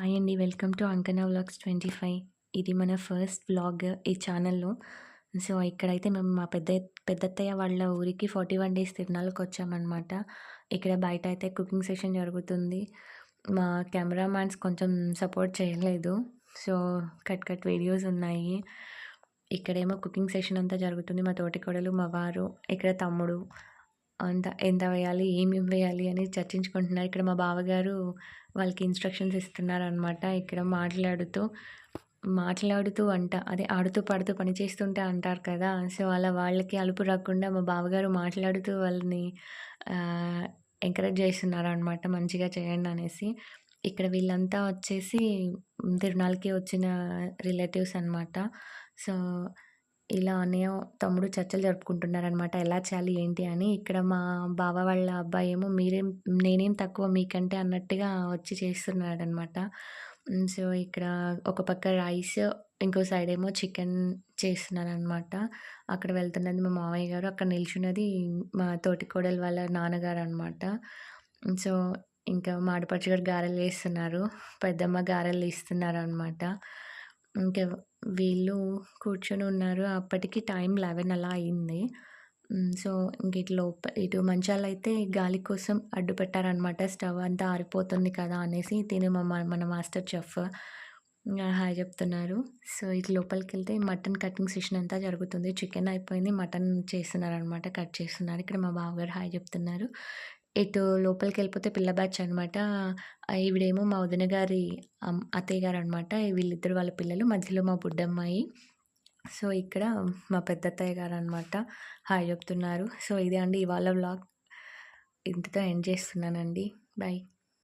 Hi అండి welcome to Ankana vlogs twenty five. ఇది మన ఫస్ట్ వ్లాగ్ ఈ ఛానల్లో. సో ఇక్కడైతే మేము మా పెద్ద పెద్దత్తయ్య వాళ్ళ ఊరికి ఫార్టీ వన్ డేస్ తిరునాళ్ళకి వచ్చామన్నమాట. ఇక్కడ బయట అయితే కుకింగ్ సెషన్ జరుగుతుంది. మా కెమెరామ్యాన్స్ కొంచెం సపోర్ట్ చేయలేదు. సో కట్ కట్ వీడియోస్ ఉన్నాయి. ఇక్కడేమో కుకింగ్ సెషన్ అంతా జరుగుతుంది. మా తోటి కొడలు మా వారు ఇక్కడ తమ్ముడు అంత ఎంత వేయాలి ఏమేమి వేయాలి అని చర్చించుకుంటున్నారు. ఇక్కడ మా బావగారు వాళ్ళకి ఇన్స్ట్రక్షన్స్ ఇస్తున్నారు అనమాట ఇక్కడ మాట్లాడుతూ. మాట్లాడుతూ అంట అదే ఆడుతూ పాడుతూ పని చేస్తుంటే అంటారు కదా. సో అలా వాళ్ళకి అలుపు రాకుండా మా బావగారు మాట్లాడుతూ వాళ్ళని ఎంకరేజ్ చేస్తున్నారు అనమాట మంచిగా చేయండి అనేసి. ఇక్కడ వీళ్ళంతా వచ్చేసి తిరునాళ్ళకి వచ్చిన రిలేటివ్స్ అనమాట సో ఇలా అన్నయ్య తమ్ముడు చర్చలు జరుపుకుంటున్నారనమాట ఎలా చేయాలి ఏంటి అని. ఇక్కడ మా బావ వాళ్ళ అబ్బాయి ఏమో మీరేం నేనేం తక్కువ మీకంటే అన్నట్టుగా వచ్చి చేస్తున్నాడనమాట సో ఇక్కడ ఒక పక్క రైస్ ఇంకో సైడ్ ఏమో చికెన్ చేస్తున్నారనమాట అక్కడ వెళ్తున్నది మా మామయ్య గారు. అక్కడ నిల్చున్నది మా తోటి కోడలు వాళ్ళ నాన్నగారు అనమాట సో ఇంకా మాడపడుచు గారు గారెలు వేస్తున్నారు. పెద్దమ్మ గారెలు ఇస్తున్నారు అనమాట ఇంకా వీళ్ళు కూర్చొని ఉన్నారు. అప్పటికి టైం లెవెన్ అలా అయింది. సో ఇంక ఇటు లోప ఇటు మంచాలైతే గాలి కోసం అడ్డు పెట్టారనమాట స్టవ్ అంతా ఆరిపోతుంది కదా అనేసి తిని మా మన మాస్టర్ చెఫ్ హాయ్ చెప్తున్నారు. సో ఇటు లోపలికి వెళ్తే మటన్ కటింగ్ సెషన్ అంతా జరుగుతుంది. చికెన్ అయిపోయింది. మటన్ చేస్తున్నారనమాట కట్ చేస్తున్నారు. ఇక్కడ మా బావగారు హాయ్ చెప్తున్నారు. ఇటు లోపలికి వెళ్ళిపోతే పిల్ల బ్యాచ్ అనమాట ఈవిడేమో మా వదిన గారి అత్తయ్య గారు అనమాట వీళ్ళిద్దరు వాళ్ళ పిల్లలు మధ్యలో మా బుడ్డమ్మాయి. సో ఇక్కడ మా పెద్ద అత్తయ్య గారు అనమాట హాయ్ చెప్తున్నారు. సో ఇదే అండి ఇవాళ వ్లాగ్. ఇంతతో ఎండ్ చేస్తున్నానండి. బాయ్.